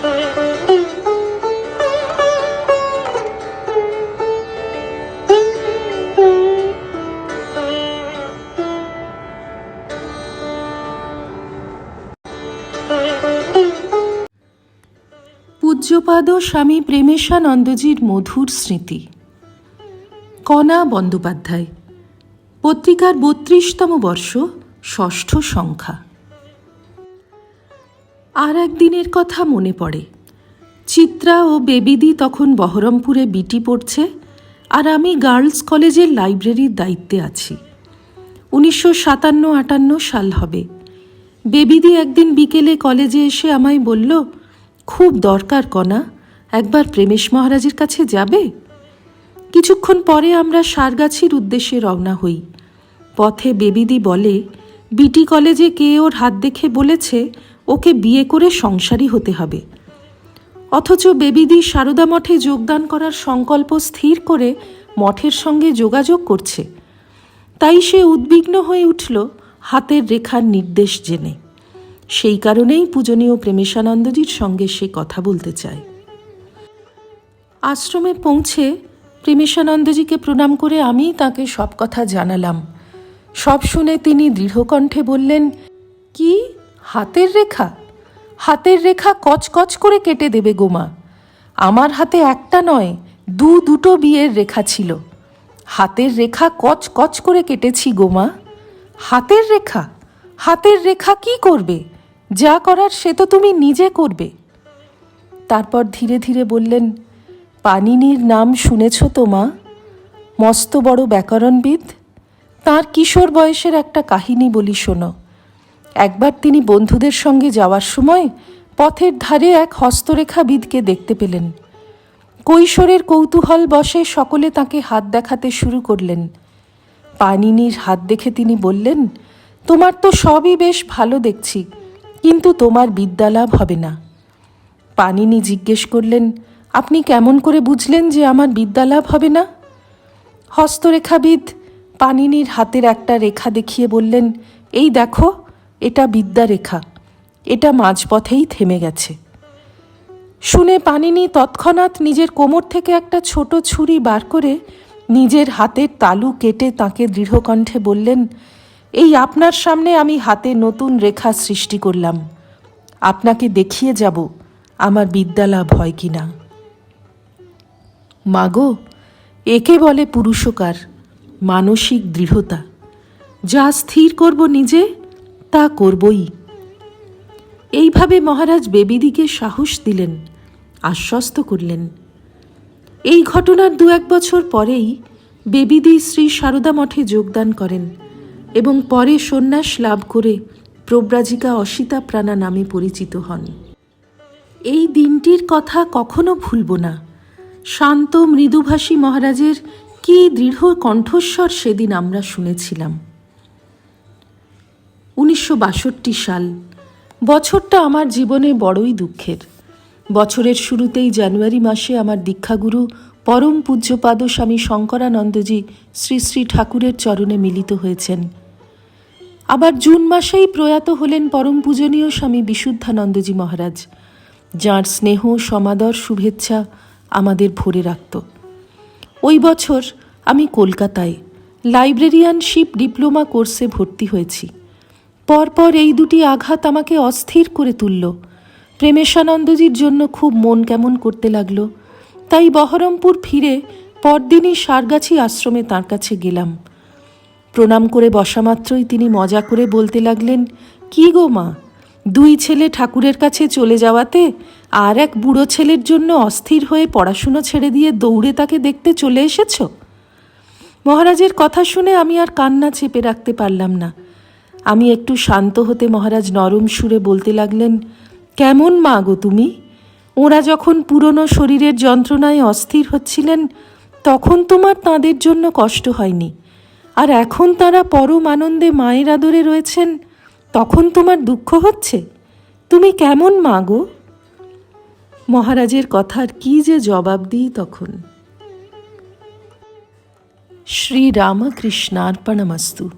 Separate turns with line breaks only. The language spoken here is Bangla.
পূজ্যপাদ স্বামী প্রেমেশানন্দজির মধুর স্মৃতি। কণা বন্দ্যোপাধ্যায়। পত্রিকার বত্রিশতম বর্ষ ষষ্ঠ সংখ্যা। আর একদিনের কথা মনে পড়ে। চিত্রা ও বেবিদি তখন বহরমপুরে বিটি পড়ছে আর আমি গার্লস কলেজের লাইব্রেরির দায়িত্বে আছি। উনিশশো সাতান্ন আটান্ন সাল হবে। বেবিদি একদিন বিকেলে কলেজে এসে আমায় বলল, খুব দরকার কণা একবার প্রেমেশ মহারাজের কাছে যাবে? কিছুক্ষণ পরে আমরা সারগাছির উদ্দেশ্যে রওনা হই। পথে বেবিদি বলে, বিটি কলেজে কে ওর হাত দেখে বলেছে ওকে বিয়ে করে সংসারী হতে হবে। অথচ বেবিদি সারদা মঠে যোগদান করার সংকল্প স্থির করে মঠের সঙ্গে যোগাযোগ করছে। তাই সে উদ্বিগ্ন হয়ে উঠল হাতের রেখার নির্দেশ জেনে। সেই কারণেই পূজনীয় প্রেমেশানন্দজির সঙ্গে সে কথা বলতে চায়। আশ্রমে পৌঁছে প্রেমেশানন্দজিকে প্রণাম করে আমি তাকে সব কথা জানালাম। সব শুনে তিনি দৃঢ়কণ্ঠে বললেন, কি? হাতের রেখা? হাতের রেখা কচকচ করে কেটে দেবে গোমা আমার হাতে একটা নয়, দু দুটো বিয়ের রেখা ছিল। হাতের রেখা কচ কচ করে কেটেছি গোমা হাতের রেখা? হাতের রেখা কি করবে? যা করার সে তো তুমি নিজে করবে। তারপর ধীরে ধীরে বললেন পানিনির নাম শুনেছ তো মা? মস্ত বড় ব্যাকরণবিদ? তার কিশোর বয়সের একটা কাহিনী বলি শোনো। একবার তিনি বন্ধুদের সঙ্গে যাওয়ার সময় পথের ধারে এক হস্তরেখাবিদকে দেখতে পেলেন। কৈশোরের কৌতূহল বসে সকলে তাকে হাত দেখাতে শুরু করলেন। পানিনির হাত দেখে তিনি বললেন, তোমার তো সবই বেশ ভালো দেখছি, কিন্তু তোমার বিদ্যালাভ হবে না। পানিনি জিজ্ঞেস করলেন, আপনি কেমন করে বুঝলেন যে আমার বিদ্যালাভ হবে না? হস্তরেখাবিদ পানিনির হাতের একটা রেখা দেখিয়ে বললেন, এই দেখো এটা বিদ্যারেখা। এটা মাঝপথেই থেমে গেছে। শুনে পানিনি তৎক্ষণাৎ নিজের কোমর থেকে একটা ছোট ছুরি বার করে নিজের হাতের তালু কেটে তাকে দৃঢ়কণ্ঠে বললেন, এই আপনার সামনে আমি হাতে নতুন রেখা সৃষ্টি করলাম। আপনাকে দেখিয়ে যাব আমার বিদ্যালাভ হয় কি না। মাগো, একে বলে পুরুষকার, মানসিক দৃঢ়তা। যা স্থির করব নিজে তা করবই। এইভাবে মহারাজ বেবিদিকে সাহস দিলেন, আশ্বস্ত করলেন। এই ঘটনার দু এক বছর পরেই বেবিদি শ্রী সারদা মঠে যোগদান করেন এবং পরে সন্ন্যাস লাভ করে প্রব্রাজিকা অসিতা প্রাণা নামে পরিচিত হন। এই দিনটির কথা কখনো ভুলব না। শান্ত মৃদুভাষী মহারাজের কি দৃঢ় কণ্ঠস্বর সেদিন আমরা শুনেছিলাম। উনিশশো বাষট্টি সাল। বছরটা আমার জীবনে বড়ই দুঃখের। বছরের শুরুতেই জানুয়ারি মাসে আমার দীক্ষাগুরু পরম পূজ্যপাদ স্বামী শঙ্করানন্দজি শ্রী শ্রী ঠাকুরের চরণে মিলিত হয়েছেন। আবার জুন মাসেই প্রয়াত হলেন পরম পূজনীয় স্বামী বিশুদ্ধানন্দজি মহারাজ, যাঁর স্নেহ, সমাদর, শুভেচ্ছা আমাদের ভরে রাখত। ওই বছর আমি কলকাতায় লাইব্রেরিয়ানশিপ ডিপ্লোমা কোর্সে ভর্তি হয়েছি। পরপর এই দুটি আঘাত আমাকে অস্থির করে তুলল। প্রেমেশানন্দজির জন্য খুব মন কেমন করতে লাগল। তাই বহরমপুর ফিরে পরদিনই সারগাছি আশ্রমে তার কাছে গেলাম। প্রণাম করে বসামাত্রই তিনি মজা করে বলতে লাগলেন, কি গো মা, দুই ছেলে ঠাকুরের কাছে চলে যাওয়াতে আর এক বুড়ো ছেলের জন্য অস্থির হয়ে পড়াশুনো ছেড়ে দিয়ে দৌড়ে তাকে দেখতে চলে এসেছ? মহারাজের কথা শুনে আমি আর কান্না চেপে রাখতে পারলাম না। আমি একটু শান্ত হতে মহারাজ নরম সুরে বলতে লাগলেন, কেমন মা গো তুমি? ওরা যখন পুরনো শরীরের যন্ত্রণায় অস্থির হচ্ছিলেন, তখন তোমার তাঁদের জন্য কষ্ট হয়নি। আর এখন তারা পরম আনন্দে মায়ের আদরে রয়েছেন, তখন তোমার দুঃখ হচ্ছে? তুমি কেমন মা গো? মহারাজের কথার কি যে জবাব দিই তখন। শ্রী রামকৃষ্ণার্পণমস্তু